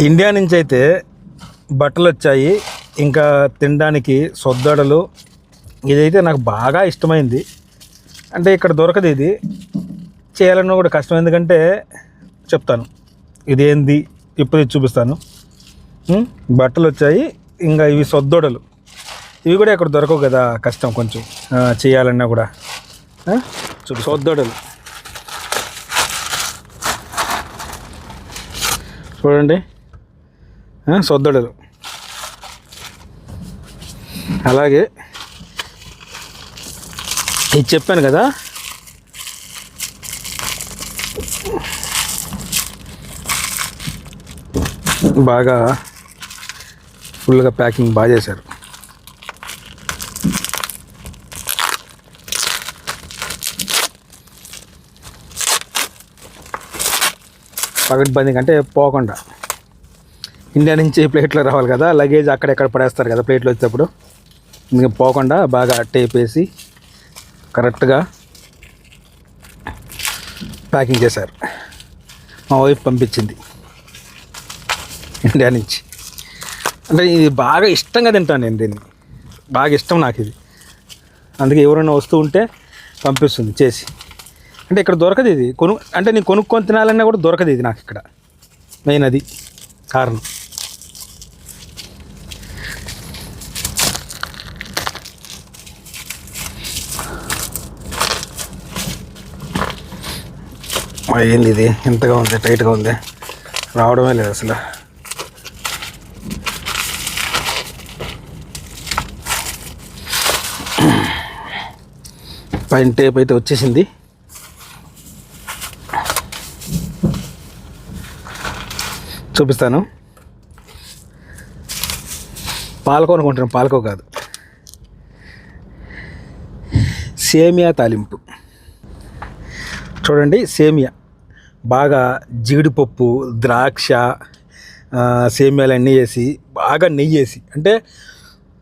India నుంచి అయితే బట్టలు వచ్చాయి ఇంకా తినడానికి సొద్దడలు. ఇదైతే నాకు బాగా ఇష్టమైంది. అంటే ఇక్కడ దొరకదు ఇది. చేయాలన్నా కూడా కష్టం. ఎందుకంటే చెప్తాను. ఇదేంది? ఇప్పుడు ఇది చూపిస్తాను. బట్టలు వచ్చాయి ఇంకా ఇవి సొద్దొడలు. ఇవి కూడా ఇక్కడ దొరకవు కదా? కష్టం కొంచెం. చేయాలన్నా కూడా. ఆ? చూపి సొద్దొడలు. చూడండి. సొద్దడలు. అలాగే ఇది చెప్పాను కదా. బాగా ఫుల్గా ప్యాకింగ్ బాగా చేశారు. పగటి బంది కంటే పోకుండా. ఇండియా నుంచి ప్లేట్లో రావాలి కదా లగేజ్ అక్కడెక్కడ పడేస్తారు కదా ప్లేట్లో వచ్చేటప్పుడు. ఇంకా పోకుండా బాగా టేప్ వేసి కరెక్ట్గా ప్యాకింగ్ చేశారు. మా వైఫ్ పంపించింది ఇండియా నుంచి. అంటే ఇది బాగా ఇష్టంగా తింటాను నేను దీన్ని. బాగా ఇష్టం నాకు ఇది. అందుకే ఎవరైనా వస్తూ ఉంటే పంపిస్తుంది చేసి. అంటే ఇక్కడ దొరకదు ఇది. కొను అంటే నేను కొనుక్కొని తినాలన్నా కూడా దొరకదు ఇది నాకు ఇక్కడ. మెయిన్ అది. కారణం ఏంది ఇది? ఎంతగా ఉంది టైట్గా ఉంది. రావడమే లేదు అసలు. పైన టేప్ అయితే వచ్చేసింది. చూపిస్తాను. పాలకో అనుకుంటున్నాను పాలకో కాదు. సేమియా తాలింపు. చూడండి సేమియా. బాగా జీడిపప్పు ద్రాక్ష సేమియాలు అన్నీ వేసి బాగా నెయ్యి వేసి. అంటే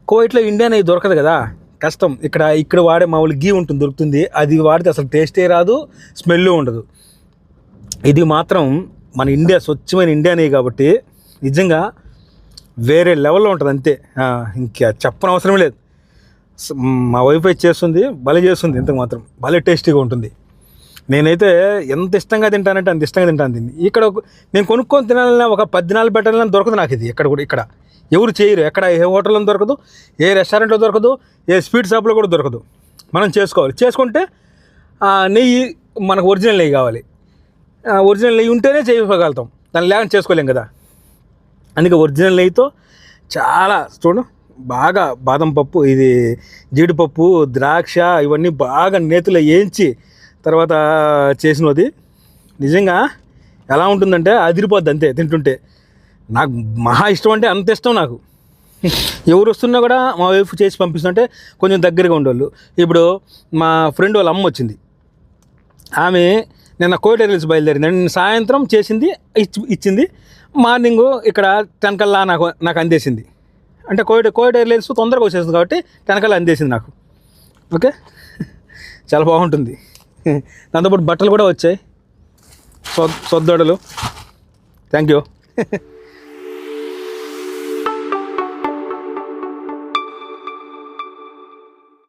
కోవిట్లో ఇండియా నెయ్యి దొరకదు కదా. కష్టం. ఇక్కడ ఇక్కడ వాడే మామూలు గీ ఉంటుంది దొరుకుతుంది. అది వాడితే అసలు టేస్టే రాదు స్మెల్ ఉండదు. ఇది మాత్రం మన ఇండియా స్వచ్ఛమైన ఇండియానే కాబట్టి నిజంగా వేరే లెవెల్లో ఉంటుంది అంతే. ఇంకా చెప్పని అవసరం లేదు. మా వైఫై చేస్తుంది భలే చేస్తుంది ఇంతకు మాత్రం. భలే టేస్టీగా ఉంటుంది. నేనైతే ఎంత ఇష్టంగా తింటానంటే అంత ఇష్టంగా తింటాను దీన్ని. ఇక్కడ ఒక- నేను కొనుక్కొని తినాలన్నా ఒక పద్నాలుగు పెట్టాలని దొరకదు నాకు ఇది ఇక్కడ కూడా ఇక్కడ. ఎవరు చేయరు. ఎక్కడ ఏ హోటల్లో దొరకదు ఏ రెస్టారెంట్లో దొరకదు ఏ స్వీట్ షాప్లో కూడా దొరకదు. మనం చేసుకోవాలి. చేసుకుంటే నెయ్యి మనకు ఒరిజినల్ నెయ్యి కావాలి. ఒరిజినల్ నెయ్యి ఉంటేనే చేయగలుగుతాం దాన్ని లేకుండా చేసుకోలేం కదా. అందుకే ఒరిజినల్ నెయ్యితో చాలా చూడు బాగా బాదం పప్పు ఇది జీడిపప్పు ద్రాక్ష ఇవన్నీ బాగా నేతిలో వేయించి తర్వాత చేసినది. నిజంగా ఎలా ఉంటుందంటే అదిరిపోద్ది అంతే తింటుంటే. నాకు మహా ఇష్టం అంటే అంత ఇష్టం నాకు. ఎవరు వస్తున్నా కూడా మా వైఫ్ చేసి పంపిస్తుంటే కొంచెం దగ్గరగా ఉండేవాళ్ళు. ఇప్పుడు మా ఫ్రెండ్ వాళ్ళ అమ్మ వచ్చింది. ఆమె నిన్న కోవిడ్ రిలీజ్ బయలుదేరింది. నిన్న సాయంత్రం చేసింది ఇచ్చి ఇచ్చింది. మార్నింగ్ ఇక్కడ టెన్ కల్లా నాకు నాకు అందేసింది. అంటే కోవిడ్ కోవిడ్ రిలీజ్ తొందరగా వచ్చేసింది కాబట్టి టెన్ కల్లా అందేసింది నాకు. ఓకే? చాలా బాగుంటుంది. దాంతోపాటు బట్టలు కూడా వచ్చాయి. సొ సొద్దడలు. Thank you.